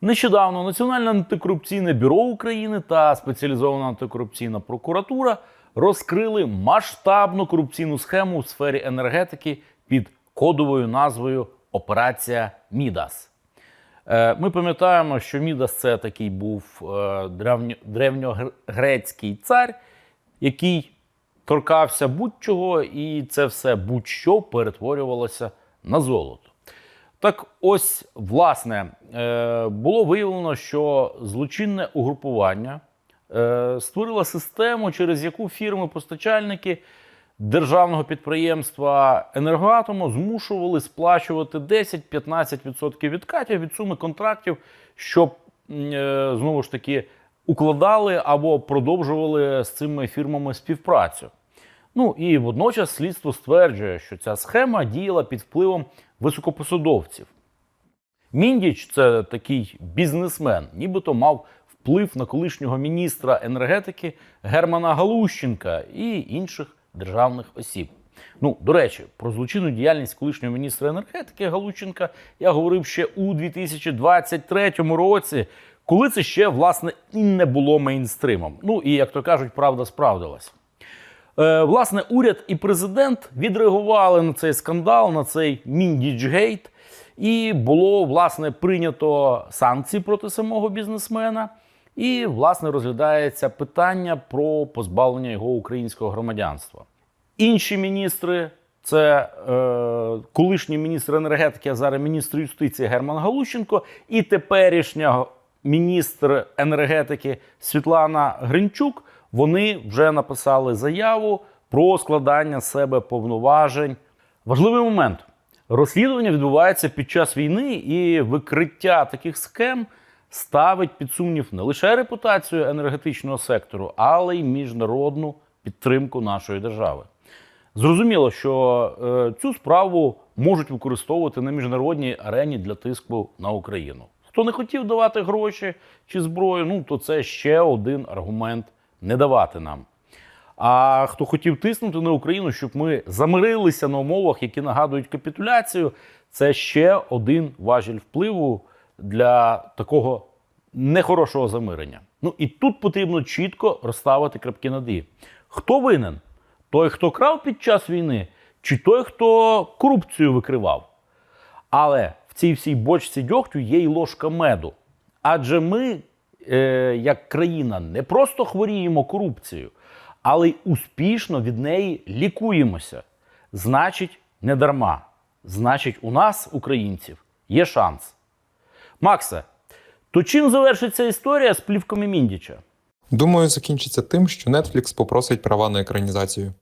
Нещодавно Національне антикорупційне бюро України та спеціалізована антикорупційна прокуратура розкрили масштабну корупційну схему у сфері енергетики під кодовою назвою Операція Мідас. Е, Ми пам'ятаємо, що Мідас це такий був е, древньогрецький цар, який торкався будь-чого, і це все будь-що перетворювалося на золото. Так ось, власне, е, було виявлено, що злочинне угрупування е, створило систему, через яку фірми-постачальники державного підприємства енергоатому змушували сплачувати 10-15% відкатів від суми контрактів, щоб е, знову ж таки укладали або продовжували з цими фірмами співпрацю. Ну і водночас слідство стверджує, що ця схема діяла під впливом високопосадовців. Міндіч це такий бізнесмен, нібито мав вплив на колишнього міністра енергетики Германа Галущенка і інших державних осіб. Ну, до речі, про злочинну діяльність колишнього міністра енергетики Галущенка я говорив ще у 2023 році, коли це ще власне і не було мейнстримом. Ну і як то кажуть, правда справдилась. Е, власне, уряд і президент відреагували на цей скандал, на цей міндічгейт, і було власне прийнято санкції проти самого бізнесмена. І, власне, розглядається питання про позбавлення його українського громадянства. Інші міністри це е, колишній міністр енергетики, а зараз міністр юстиції Герман Галущенко, і теперішня міністр енергетики Світлана Гринчук. Вони вже написали заяву про складання себе повноважень. Важливий момент: розслідування відбувається під час війни, і викриття таких схем ставить під сумнів не лише репутацію енергетичного сектору, але й міжнародну підтримку нашої держави. Зрозуміло, що е, цю справу можуть використовувати на міжнародній арені для тиску на Україну. Хто не хотів давати гроші чи зброю, ну то це ще один аргумент не давати нам. А хто хотів тиснути на Україну, щоб ми замирилися на умовах, які нагадують капітуляцію, це ще один важіль впливу для такого нехорошого замирення. Ну і тут потрібно чітко розставити крапки над «і». Хто винен? Той, хто крав під час війни, чи той, хто корупцію викривав? Але в цій всій бочці дьогтю є й ложка меду. Адже ми, е, як країна, не просто хворіємо корупцією, але й успішно від неї лікуємося. Значить, не дарма. Значить, у нас, українців, є шанс. Максе, то чим завершиться історія з плівками Міндіча? Думаю, закінчиться тим, що Netflix попросить права на екранізацію.